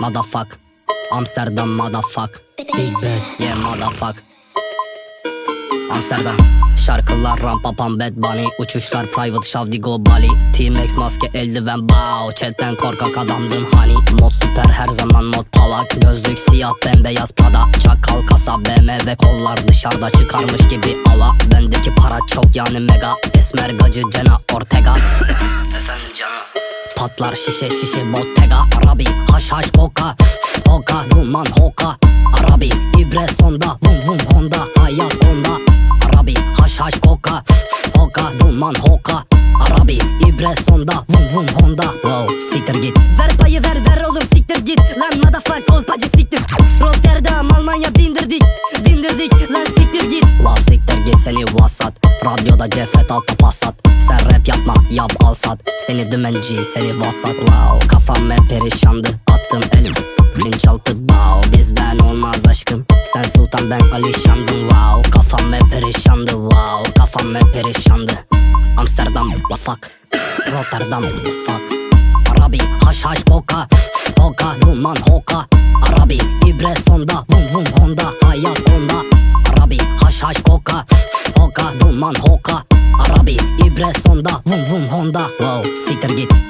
motherfuck. Amsterdam motherfuck. Big bad yeah motherfuck. Amsterdam. Şarkılar rampa pam bad bunny. Uçuşlar private şavdigo Bali. T-Max maske eldiven bow. Chatten korkak adamdın hani Mod süper her zaman mod pavak Gözlük siyah bembeyaz pada. Çakal kasa BMW kollar dışarıda çıkarmış gibi ava Bendeki para çok yani mega. Esmer gacı Cena Ortega. Efendim canım. Patlar şişe şişe bottega Arabi haş haş koka. Hoka duman hoka. Arabi ibre sonda Vum vum honda. Hayat onda. Arabi haş haş koka. Hoka duman hoka. Arabi ibre sonda Vum vum honda. Wow siktir git. Ver payı ver ver oğlum Seni vasat Radyoda cefet altta passat Sen rap yapma yap al sat. Seni dümenci seni vasat. Wow kafam hep perişandı. Attım elim linç altı. Wow Bizden olmaz aşkım. Sen sultan ben alişandım. Wow Kafam hep perişandı. Wow Kafam hep perişandı. Amsterdam fuck Rotterdam fuck Arabi haş haş koka Hoka duman hoka. Arabi ibre sonda. Vum vum honda. Hayat onda. Arabi koka Hoka duman hoka. Arabi ibre sonda Vum vum honda. Wow siktir git